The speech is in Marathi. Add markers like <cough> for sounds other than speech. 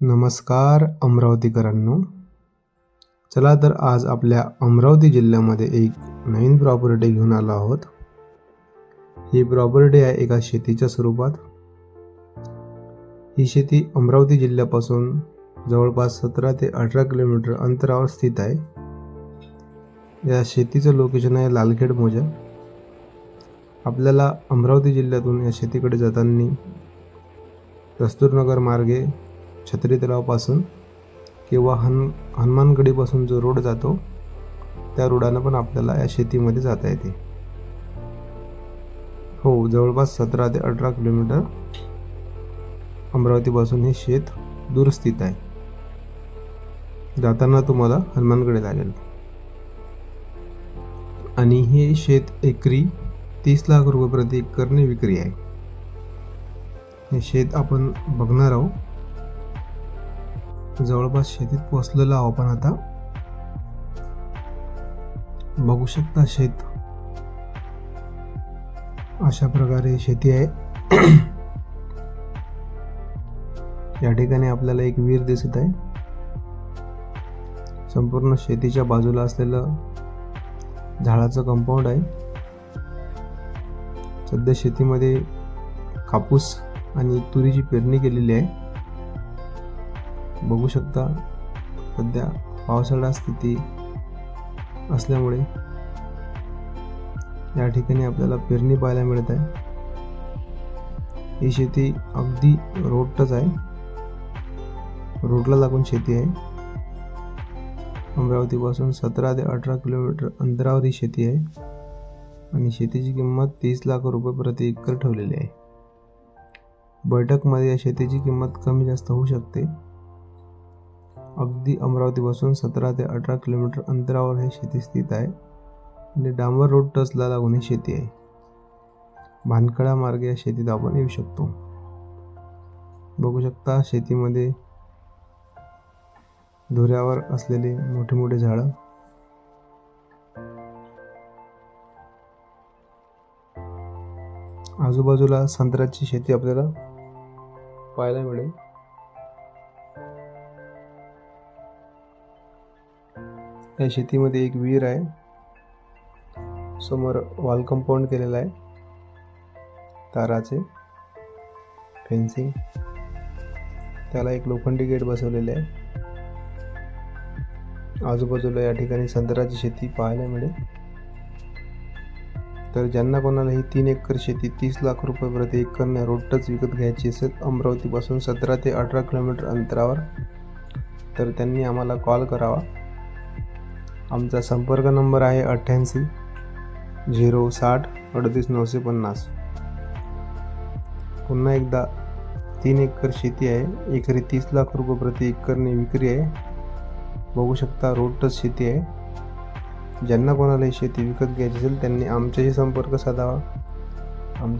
नमस्कार अमरावतीकरांनो. चला तर आज आपल्या अमरावती जिल्ह्यामध्ये एक नवीन प्रॉपर्टी घेऊन आलो आहोत. ही प्रॉपर्टी आहे एका शेतीच्या स्वरूपात. ही शेती अमरावती जिल्ह्यापासून जवळपास सतरा ते अठरा किलोमीटर अंतरावर स्थित आहे. या शेतीचं लोकेशन आहे लालखेड मोजा. आपल्याला अमरावती जिल्ह्यातून या शेतीकडे जाताना दस्तूरनगर मार्गे छत्री तलावापासून किंवा हन हनुमानगडीपासून जो रोड जातो त्या रोडानं पण आपल्याला या शेतीमध्ये जाता येते. हो जवळपास सतरा ते अठरा किलोमीटर अमरावतीपासून हे शेत दूर स्थित आहे. जाताना तुम्हाला हनुमानगडे लागेल. आणि हे शेत एकरी तीस लाख रुपये प्रति एकरने विक्री आहे. हे शेत आपण बघणार आहोत. जवळपास शेतीत पोचलेलो आहोत आपण आता. बघू शकता शेत अशा प्रकारे शेती आहे. <clears throat> या ठिकाणी आपल्याला एक विहीर दिसत आहे. संपूर्ण शेतीच्या बाजूला असलेलं झाडाचं कंपाऊंड आहे. सध्या शेतीमध्ये कापूस आणि तुरीची पेरणी केलेली आहे. बघू शकता. सध्या पावसाळा स्थिती असल्यामुळे या ठिकाणी आपल्याला पेरणी पाहायला मिळत आहे. ही शेती अगदी रोडच आहे. रोडला लागून शेती आहे. अमरावतीपासून सतरा ते अठरा किलोमीटर अंतरावर ही शेती आहे. आणि शेतीची किंमत तीस लाख रुपये प्रति एकर ठेवलेली आहे. बैठकमध्ये या शेतीची किंमत कमी जास्त होऊ शकते. अगदी अमरावतीपासून सतरा ते अठरा किलोमीटर अंतरावर हे शेती स्थित आहे आणि डांबर रोड टचला लागून ही शेती आहे. भानखळा मार्गे या शेतीत आपण येऊ शकतो. बघू शकता शेतीमध्ये धुऱ्यावर असलेले मोठे मोठे झाडं. आजूबाजूला संत्र्याची शेती आपल्याला पाहायला मिळेल. या शेतीमध्ये एक विहीर आहे. समोर वॉल कंपाऊंड केलेलं आहे. ताराचे फेन्सिंग. त्याला एक लोखंडी गेट बसवलेले आहे. आजूबाजूला या ठिकाणी संत्र्याची शेती पाहायला मिळेल. तर ज्यांना कोणाला ही तीन एकर शेती तीस लाख रुपये प्रति एकरने रोडटच विकत घ्यायची असेल अमरावतीपासून सतरा ते अठरा किलोमीटर अंतरावर तर त्यांनी आम्हाला कॉल करावा. आमचा संपर्क नंबर आहे अठ्ठ्याऐंशी झिरो साठ अडतीस नऊशे पन्नास. पुन्हा एकदा तीन एकर शेती आहे एकरी तीस लाख रुपये प्रति एकरने विक्री आहे. बघू शकता रोडटच शेती आहे. ज्यांना कोणाला ही शेती विकत घ्यायची असेल त्यांनी आमच्याशी संपर्क साधावा. आमचा